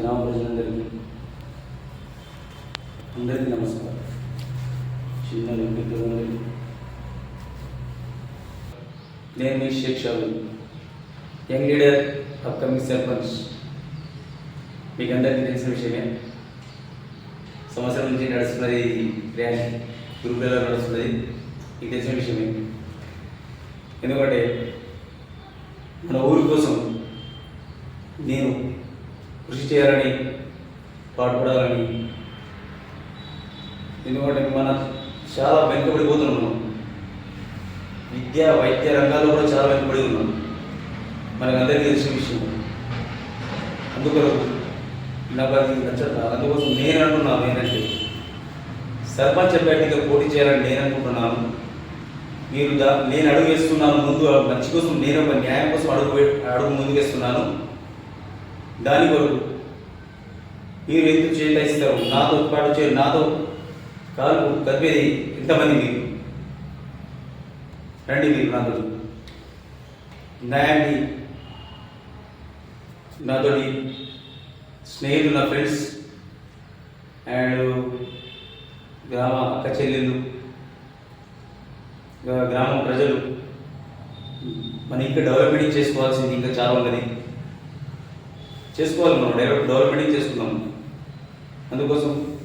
గ్రామ ప్రజలందరికీ అందరికీ నమస్కారం. చిన్న పెద్దలందరికీ నేను మీ Shaik young leader upcoming sarpanch. మీకు అందరికీ తెలిసిన విషయమే. సంవత్సరం నుంచి నడుస్తున్నది ర్యాలీ గురుకులలో నడుస్తున్నది. మీకు తెలిసిన విషయమే. ఎందుకంటే మన ఊరి కోసం నేను కృషి చేయాలని పాటుపడాలని. ఎందుకంటే మన చాలా వెనుకబడిపోతున్నాం విద్య వైద్య రంగాల్లో కూడా చాలా వెనుకబడి ఉన్నాం. మనకు అందరికీ తెలిసిన విషయం. అందుకొరకు నాకు అది నచ్చదు. అందుకోసం నేను అంటున్నాను ఏంటంటే సర్పంచ్ అభ్యర్థిగా పోటీ చేయాలని నేను అనుకుంటున్నాను మీరు దా నేను అడుగు వేస్తున్నాను ముందు మంచి కోసం నేను ఒక న్యాయం కోసం అడుగు అడుగు ముందుకేస్తున్నాను. దాని కొరకు మీరు ఎందుకు చేయిస్తారు నాతో పాటు చేరు. నాతో కాలు కలిపేది ఎంతమంది మీరు? రండి మీరు నాతో న్యాయాన్ని నాతోటి స్నేహితులు నా ఫ్రెండ్స్ అండ్ గ్రామ అక్క చెల్లెళ్ళు గ్రామ ప్రజలు. మన ఇంకా డెవలప్మెంట్ చేసుకోవాల్సింది ఇంకా చాలా ఉన్నది. చేసుకోవాలి మనం. డైరెక్ట్ డెవలప్మెంట్ చేసుకున్నాం అందుకోసం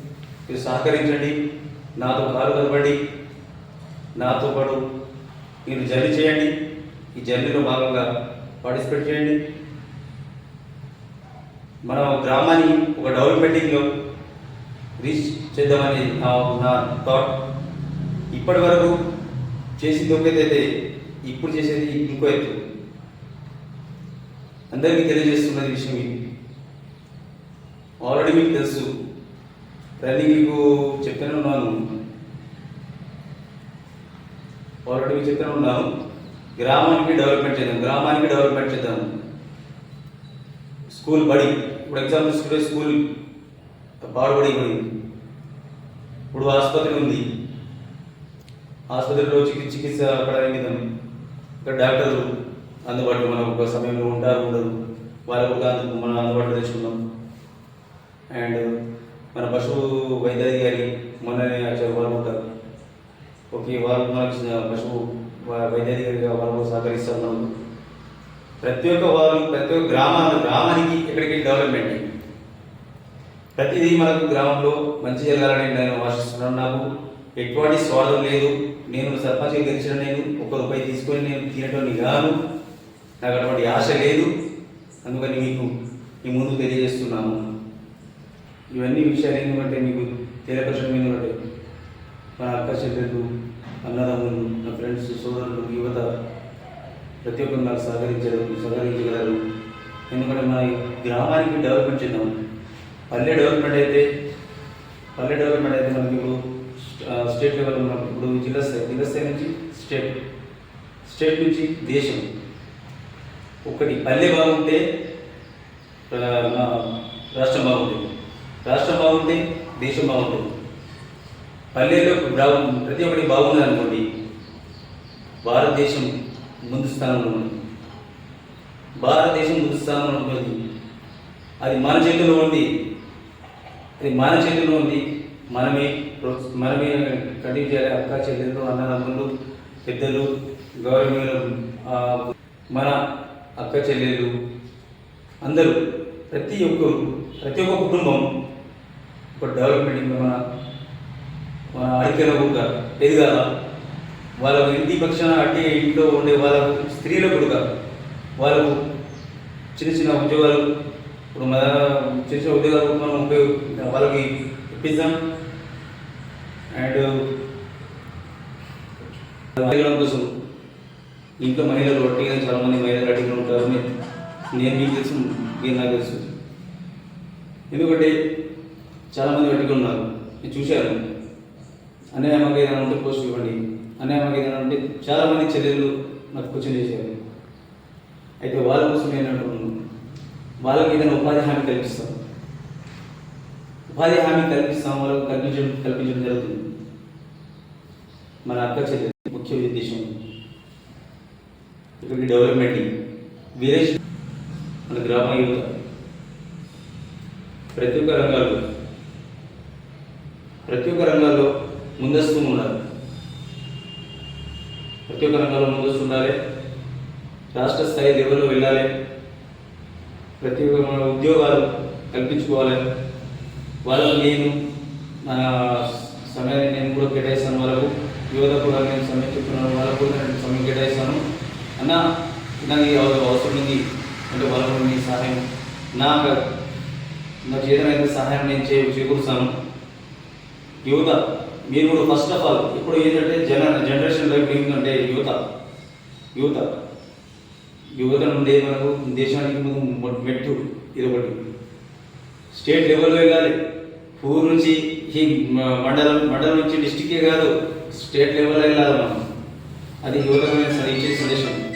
మీరు సహకరించండి. నాతో కాలు కలపండి. నాతో పాటు మీరు జర్నీ చేయండి. ఈ జర్నీలో భాగంగా పార్టిసిపేట్ చేయండి. మన గ్రామాన్ని ఒక డెవలప్మెంటింగ్లో రీచ్ చేద్దామని నా నా థాట్ ఇప్పటి వరకు చేసింది ఒక ఇప్పుడు చేసేది ఇంకో ఎత్తు. అందరికీ తెలియజేస్తున్నది విషయం ఇది. ఆల్రెడీ మీకు తెలుసు. రన్నింగ్ మీకు చెప్తూనే ఉన్నాను. ఆల్రెడీ మీకు చెప్తూనే ఉన్నాను. గ్రామానికి డెవలప్మెంట్ చేద్దాం. గ్రామానికి డెవలప్మెంట్ చేద్దాం. స్కూల్ బడి. ఇప్పుడు ఎగ్జాంపుల్ తీసుకుంటే స్కూల్ బాడబడి ఉంది ఇప్పుడు ఆసుపత్రి ఉంది. ఆసుపత్రిలో చికిత్స చికిత్స పడడానికి ఇక్కడ డాక్టర్లు. అందుబాటులో మనం ఒక సమయంలో ఉంటారు ఉండదు. వాళ్ళకు కూడా అందుకు మనం అందుబాటులో తెచ్చుకున్నాం అండ్ మన పశువు వైద్యాధికారి మొన్ననే వచ్చారు వాళ్ళు ఉంటారు. ఓకే వాళ్ళు మనకు పశువు వైద్యాధికారిగా వాళ్ళు సహకరిస్తున్నాం ప్రతి ఒక్క వాళ్ళు ప్రతి ఒక్క గ్రామాలు గ్రామానికి ఎక్కడికి డెవలప్మెంట్. ప్రతిదీ మనకు గ్రామంలో మంచి జరగాలని నేను ఆశిస్తున్నాను. నాకు ఎటువంటి స్వార్థం లేదు. నేను సర్పంచ్ గెలిచిన నేను ఒక రూపాయి తీసుకొని నేను తినటోని కాను నాకు అటువంటి ఆశ లేదు. అందుకని మీకు మీ ముందు తెలియజేస్తున్నాను. ఇవన్నీ విషయాలు ఏంటంటే మీకు తెలియపరచడం ఏంటంటే మన అక్క చెల్లెలు అన్నదమ్ములు నా ఫ్రెండ్స్ సోదరులు యువత ప్రతి ఒక్కరు నాకు సహకరించగలరు సహకరించగలరు. ఎందుకంటే మన ఈ గ్రామానికి డెవలప్మెంట్ చేద్దాం. పల్లె డెవలప్మెంట్ అయితే పల్లె డెవలప్మెంట్ అయితే మనకి ఇప్పుడు స్టేట్ లెవెల్ మనం ఇప్పుడు జిల్లా స్థాయి జిల్లా స్థాయి నుంచి స్టేట్ స్టేట్ నుంచి దేశం. ఒకటి పల్లె బాగుంటే రాష్ట్రం బాగుంటుంది. రాష్ట్రం బాగుంటే దేశం బాగుంటుంది. పల్లెల్లో బాగు- ప్రతి ఒక్కటి బాగుంది అనుకోండి భారతదేశం ముందు స్థానంలో ఉంది భారతదేశం ముందు స్థానంలో ఉంటుంది. అది మన చేతిలో ఉంది. అది మన చేతిలో ఉంది. మనమే ప్రోత్స- మనమే కంటిన్యూ చేయాలి అక్క చెల్లెళ్ళు అన్నదమ్ములు పెద్దలు గౌరవనీయులు మన అక్క చెల్లెలు అందరూ ప్రతి ఒక్కరు ప్రతి ఒక్క కుటుంబం ఒక డెవలప్మెంట్ మన మన అడిగిన కూడా ఎదగాల వాళ్ళ ఇంటి పక్షాన అంటే ఇంట్లో ఉండే వాళ్ళ స్త్రీల కూడా వాళ్ళకు చిన్న చిన్న ఉద్యోగాలు ఇప్పుడు మన చిన్న చిన్న ఉద్యోగాలు మనం ఉపయోగ వాళ్ళకి ఇప్పిద్దాం. అండ్ కోసం ఇంట్లో మహిళలు ఒట్టిగా చాలా మంది మహిళలు అడిగి ఉంటారు. నేను మీకు తెలుసు నేను నాకు తెలుసు. ఎందుకంటే చాలామంది మంది ఉన్నారు. నేను చూశాను అన్నయ్య మాకు ఏదైనా ఉంటే పోస్ట్ ఇవ్వండి. అన్నయ్య మాకు ఏదైనా ఉంటే చాలామంది చెల్లెళ్ళు నాకు క్వశ్చన్ చేశారు అయితే వాళ్ళ కోసం నేను అంటున్నాను వాళ్ళకి ఏదైనా ఉపాధి హామీ కల్పిస్తాం. ఉపాధి హామీ కల్పిస్తాం వాళ్ళకు కల్పించడం కల్పించడం జరుగుతుంది. మన అక్క చెల్లెలు ముఖ్య ఉద్దేశం. ఇక్కడికి డెవలప్మెంట్ విలేజ్ మన గ్రామ యువత. ప్రతి ఒక్క రంగాల్లో ప్రతి ఒక్క రంగాల్లో ముందస్తు ఉండాలి. ప్రతి ఒక్క రంగంలో ముందస్తు ఉండాలి. రాష్ట్ర స్థాయి లెవెల్లో వెళ్ళాలి. ప్రతి ఒక్క మన ఉద్యోగాలు కల్పించుకోవాలి. వాళ్ళకు నేను నా సమయాన్ని నేను కూడా కేటాయిస్తాను వాళ్ళకు. యువత కూడా నేను సమయం చెప్తున్నాను. వాళ్ళకు కూడా నేను సమయం కేటాయిస్తాను. నా నాకు ఈ అవసరం ఉంది. అంటే వాళ్ళకు మీ సహాయం నా నాకు ఏదైనా సహాయం నేను చే చేకూరుస్తాను. యువత మీరు కూడా ఫస్ట్ ఆఫ్ ఆల్ ఇప్పుడు ఏంటంటే జన జనరేషన్ లైఫ్ ఏంటంటే యువత. యువత. యువత నుండి మనకు దేశానికి ముందు మెట్టు ఇది ఒకటి స్టేట్ లెవెల్లో వెళ్ళాలి ఊరు నుంచి ఈ మండలం మండలం నుంచి డిస్టిక్కే కాదు. స్టేట్ లెవెల్లో వెళ్ళాలి మనం. అది యువత ఇచ్చే సందేశం